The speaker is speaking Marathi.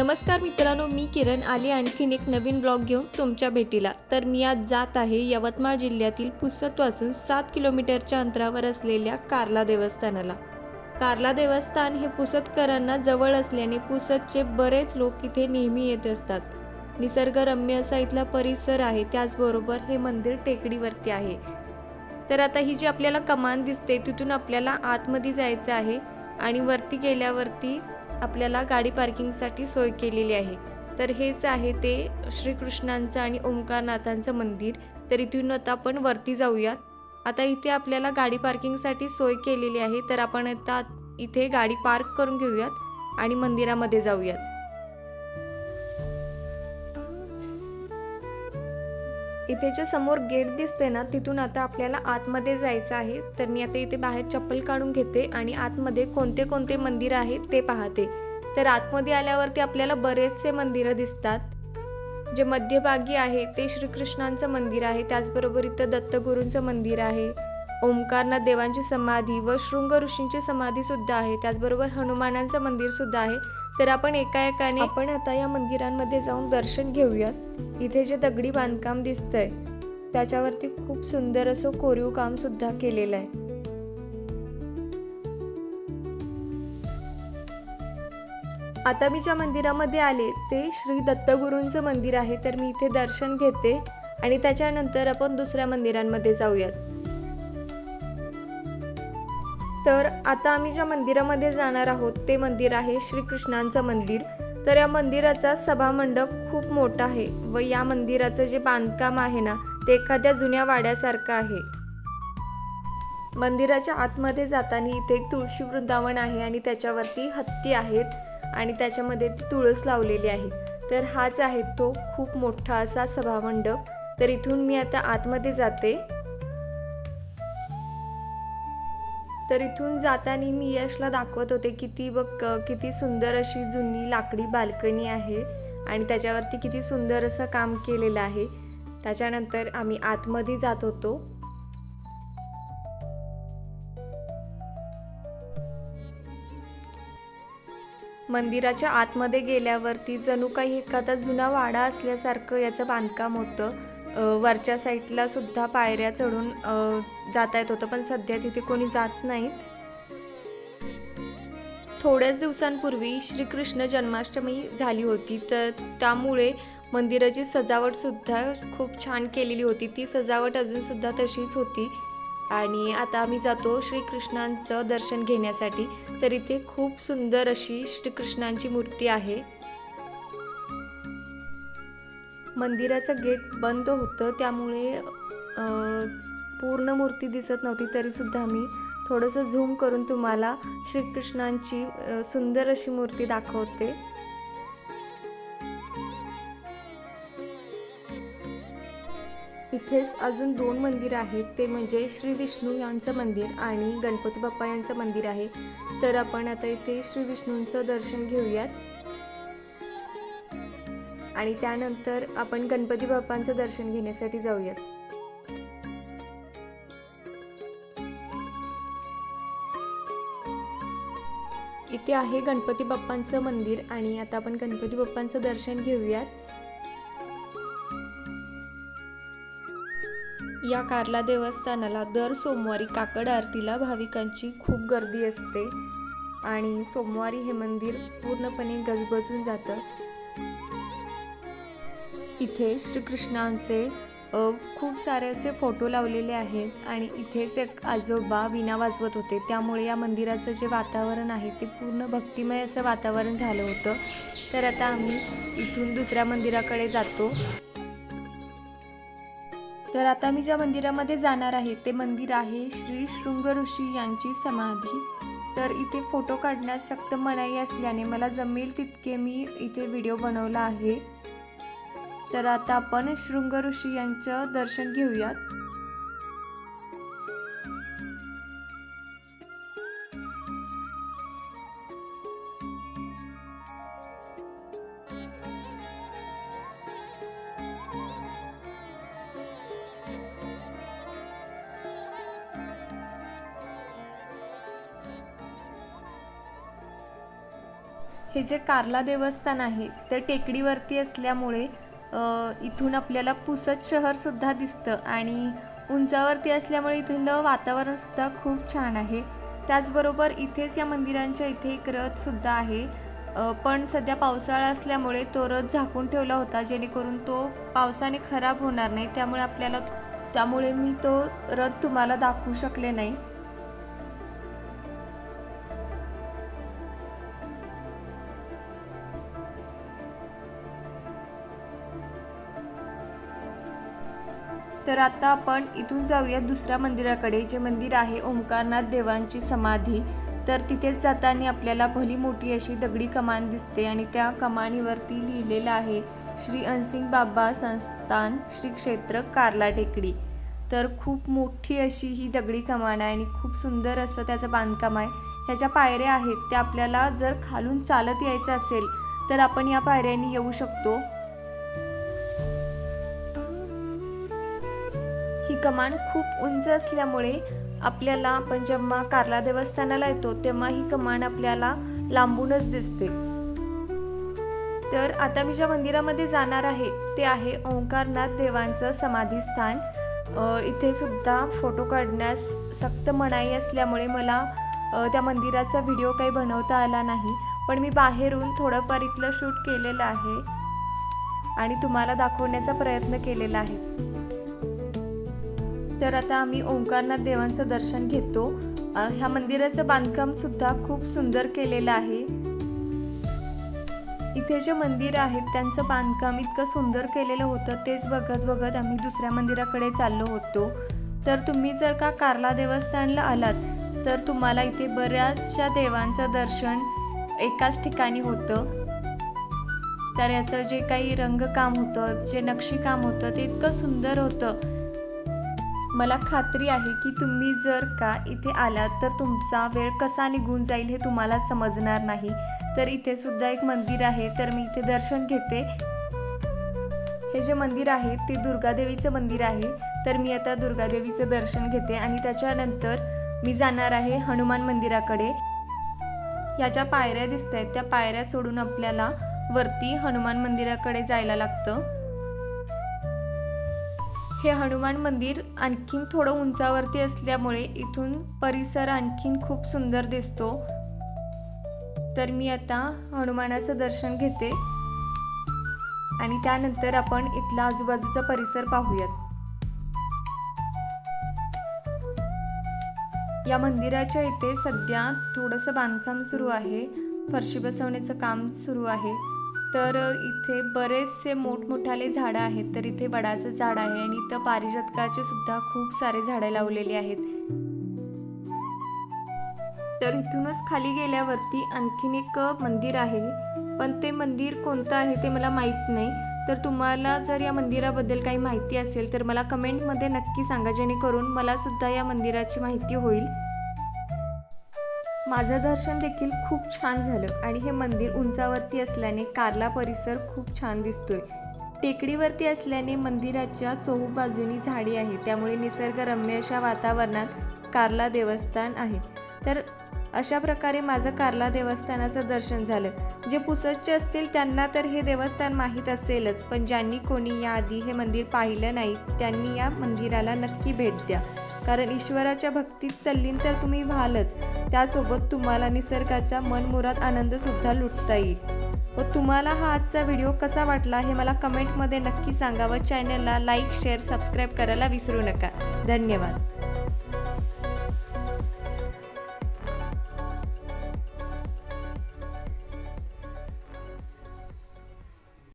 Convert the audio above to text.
नमस्कार मित्रांनो मी किरण आली आणखीन एक नवीन ब्लॉग घेऊन तुमच्या भेटीला. तर मी आज जात आहे यवतमाळ जिल्ह्यातील पुसदपासून सात किलोमीटरच्या अंतरावर असलेल्या कार्ला देवस्थानाला. कार्ला देवस्थान हे पुसतकरांना जवळ असल्याने पुसतचे बरेच लोक इथे नेहमी येत असतात. निसर्गरम्य असा इथला परिसर आहे त्याचबरोबर हे मंदिर टेकडीवरती आहे. तर आता ही जी आपल्याला कमान दिसते तिथून आपल्याला आतमध्ये जायचं आहे आणि वरती गेल्यावरती आपल्याला गाडी पार्किंगसाठी सोय केलेली आहे. तर हेच आहे ते श्रीकृष्णांचं आणि ओंकारनाथांचं मंदिर. तर इथून आता आपण वरती जाऊयात. आता इथे आपल्याला गाडी पार्किंगसाठी सोय केलेली आहे. तर आपण आता इथे गाडी पार्क करून घेऊयात आणि मंदिरामध्ये जाऊयात. इथे जे समोर गेट दिसते ना तिथून आता आपल्याला आतमध्ये जायचं आहे. तर मी आता इथे बाहेर चप्पल काढून घेते आणि आतमध्ये कोणते कोणते मंदिर आहेत ते पाहते. तर आतमध्ये आल्यावरती आपल्याला बरेचसे मंदिरं दिसतात. जे मध्यभागी आहे ते श्रीकृष्णांचं मंदिर आहे त्याचबरोबर इथं दत्तगुरूंचं मंदिर आहे. ओंकारनाथ देवांची समाधी व शृंग ऋषींची समाधी सुद्धा आहे त्याचबरोबर हनुमानांचं मंदिरसुद्धा आहे. तर आपण एका एकाने आपण आता या मंदिरांमध्ये जाऊन दर्शन घेऊयात. इथे जे दगडी बांधकाम दिसतंय त्याच्यावरती खूप सुंदर असं कोरीव काम सुद्धा केलेलं आहे. आता मी ज्या मंदिरामध्ये आले ते श्री दत्तगुरूंचं मंदिर आहे तर मी इथे दर्शन घेते आणि त्याच्यानंतर आपण दुसऱ्या मंदिरांमध्ये जाऊयात. तर आता आम्ही ज्या मंदिरामध्ये जाणार आहोत ते मंदिर आहे श्रीकृष्णांचं मंदिर. तर या मंदिराचा सभामंडप खूप मोठा आहे व या मंदिराचं जे बांधकाम आहे ना ते एखाद्या जुन्या वाड्यासारखं आहे. मंदिराच्या आतमध्ये जाताना इथे एक तुळशी वृंदावन आहे आणि त्याच्यावरती हत्ती आहेत आणि त्याच्यामध्ये तुळस लावलेली आहे. तर हाच आहे तो खूप मोठा असा सभामंडप. तर इथून मी आता आतमध्ये जाते. तर इथून जाताना मी यशला दाखवत होते किती बघ किती सुंदर अशी जुनी लाकडी बाल्कनी आहे आणि त्याच्यावरती किती सुंदर असं काम केलेलं आहे. त्याच्यानंतर आम्ही आतमध्ये जात होतो. मंदिराच्या आतमध्ये गेल्यावरती जणू काही एखादा जुना वाडा असल्यासारखं याचं बांधकाम होतं. वरच्या साईडला सुद्धा पायऱ्या चढून जाता येत होतं पण सध्या तिथे कोणी जात नाहीत. थोड्याच दिवसांपूर्वी श्रीकृष्ण जन्माष्टमी झाली होती तर त्यामुळे मंदिराची सजावट सुद्धा खूप छान केलेली होती. ती सजावट अजून सुद्धा तशीच होती. आणि आता आम्ही जातो श्रीकृष्णांचं दर्शन घेण्यासाठी. तर इथे खूप सुंदर अशी श्रीकृष्णांची मूर्ती आहे. मंदिराचं गेट बंद होतं त्यामुळे पूर्ण मूर्ती दिसत नव्हती तरीसुद्धा मी थोडंसं झूम करून तुम्हाला श्रीकृष्णांची सुंदर अशी मूर्ती दाखवते. इथेच अजून दोन मंदिर आहेत ते म्हणजे श्री विष्णू यांचं मंदिर आणि गणपती बाप्पा यांचं मंदिर आहे. तर आपण आता इथे श्री विष्णूंचं दर्शन घेऊयात. आणि त्यानंतर आपण गणपती बाप्पांचं दर्शन घेण्यासाठी जाऊयात. इथे आहे गणपती बाप्पांचं मंदिर आणि आता आपण गणपती बाप्पांचं दर्शन घेऊयात. या कारला देवस्थानाला दर सोमवारी काकड आरतीला भाविकांची खूप गर्दी असते आणि सोमवारी हे मंदिर पूर्णपणे गजबजून जातं. इथे श्रीकृष्णांचे खूप सारे असे फोटो लावलेले आहेत आणि इथेच एक आजोबा विणा वाजवत होते. त्यामुळे या मंदिराचं जे वातावरण आहे ते पूर्ण भक्तिमय असं वातावरण झालं होतं. तर आता आम्ही इथून दुसऱ्या मंदिराकडे जातो. तर आता मी ज्या मंदिरामध्ये जाणार आहे ते मंदिर आहे श्री शृंग ऋषी यांची समाधी. तर इथे फोटो काढण्यास सक्त मनाई असल्याने मला जमेल तितके मी इथे व्हिडिओ बनवला आहे. तर आता आपण शृंग ऋषी यांचं दर्शन घेऊयात. हे जे कार्ला देवस्थान आहे ते टेकडीवरती असल्यामुळे इथून आपल्याला पुसद शहरसुद्धा दिसतं आणि उंचावरती असल्यामुळे इथलं वातावरणसुद्धा खूप छान आहे. त्याचबरोबर इथेच या मंदिरांच्या इथे एक रथसुद्धा आहे. पण सध्या पावसाळा असल्यामुळे तो रथ झाकून ठेवला होता जेणेकरून तो पावसाने खराब होणार नाही. त्यामुळे आपल्याला त्यामुळे मी तो रथ तुम्हाला दाखवू शकले नाही. तर आता आपण इथून जाऊया दुसऱ्या मंदिराकडे जे मंदिर आहे ओंकारनाथ देवांची समाधी. तर तिथेच जाताना आपल्याला भली मोठी अशी दगडी कमान दिसते आणि त्या कमानीवरती लिहिलेलं आहे श्री अनसिंग बाबा संस्थान श्री क्षेत्र कार्ला टेकडी. तर खूप मोठी अशी ही दगडी कमान आहे आणि खूप सुंदर असं त्याचं बांधकाम आहे. ह्याच्या पायऱ्या आहेत त्या आपल्याला जर खालून चालत यायचं असेल तर आपण या पायऱ्यांनी येऊ शकतो. ही कमान खूप उंच असल्यामुळे आपल्याला आपण जेव्हा कार्ला देवस्थानाला येतो तेव्हा ही कमान आपल्याला लांबूनच दिसते. तर आता मी ज्या मंदिरामध्ये जाणार आहे ते आहे ओंकारनाथ देवांचं समाधीस्थान. स्थान इथे सुद्धा फोटो काढण्यास सक्त मनाई असल्यामुळे मला त्या मंदिराचा व्हिडिओ काही बनवता आला नाही पण मी बाहेरून थोडंफार इथलं शूट केलेलं आहे आणि तुम्हाला दाखवण्याचा प्रयत्न केलेला आहे. तर आता आम्ही ओंकारनाथ देवांचं दर्शन घेतो. ह्या मंदिराचं बांधकाम सुद्धा खूप सुंदर केलेलं आहे. इथे जे मंदिर आहेत त्यांचं बांधकाम इतकं सुंदर केलेलं होतं तेच बघत बघत आम्ही दुसऱ्या मंदिराकडे चाललो होतो. तर तुम्ही जर का कार्ला देवस्थानला आलात तर तुम्हाला इथे बऱ्याचशा देवांचं दर्शन एकाच ठिकाणी होतं. तर याचं जे काही रंगकाम होतं जे नक्षीकाम होतं ते इतकं सुंदर होतं. मला खात्री आहे की तुम्ही जर का इथे आलात तर तुमचा वेळ कसा निघून जाईल हे तुम्हाला समजणार नाही. तर इथे सुद्धा एक मंदिर आहे तर मी इथे दर्शन घेते. हे जे मंदिर आहे ते दुर्गादेवीचं मंदिर आहे. तर मी आता दुर्गादेवीचं दर्शन घेते आणि त्याच्यानंतर मी जाणार आहे हनुमान मंदिराकडे. ह्या ज्या पायऱ्या दिसत आहेत त्या पायऱ्या सोडून आपल्याला वरती हनुमान मंदिराकडे जायला लागतं. हे हनुमान मंदिर आणखीन थोडं उंचावरती असल्यामुळे इथून परिसर आणखीन खूप सुंदर दिसतो. तर मी आता हनुमानाचं दर्शन घेते. आणि त्यानंतर आपण इथला आजूबाजूचा परिसर पाहूयात. या मंदिराच्या इथे सध्या थोडंसं बांधकाम सुरू आहे. फरशी बसवण्याचं काम सुरू आहे. तर इथे बरेचसे मोठमोठाले झाडं आहेत. तर इथे बडाचं झाड आहे आणि इथं पारिजातकाचे सुद्धा खूप सारे झाडं लावलेली आहेत. तर इथूनच खाली गेल्यावरती आणखीन एक मंदिर आहे. पण ते मंदिर कोणतं आहे ते मला माहीत नाही. तर तुम्हाला जर या मंदिराबद्दल काही माहिती असेल तर मला कमेंटमध्ये नक्की सांगा. जेणेकरून मला सुद्धा या मंदिराची माहिती होईल. माझं दर्शन देखील खूप छान झालं आणि हे मंदिर उंचावरती असल्याने कार्ला परिसर खूप छान दिसतोय. टेकडीवरती असल्याने मंदिराच्या चोहूबाजूनी झाडी आहे त्यामुळे निसर्गरम्य अशा वातावरणात कार्ला देवस्थान आहे. तर अशा प्रकारे माझं कार्ला देवस्थानाचं दर्शन झालं. जे पुसदचे असतील त्यांना तर हे देवस्थान माहीत असेलच पण ज्यांनी कोणी याआधी हे मंदिर पाहिलं नाही त्यांनी या मंदिराला नक्की भेट द्या. कारण ईश्वराच्या भक्तीत तल्लीन तर तुम्ही व्हालच. त्यासोबत तुम्हाला निसर्गाचा मनमुराद आनंदसुद्धा लुटता येईल. व तुम्हाला हा आजचा व्हिडिओ कसा वाटला हे मला कमेंटमध्ये नक्की सांगा व चॅनलला लाईक शेअर सबस्क्राईब करायला विसरू नका. धन्यवाद.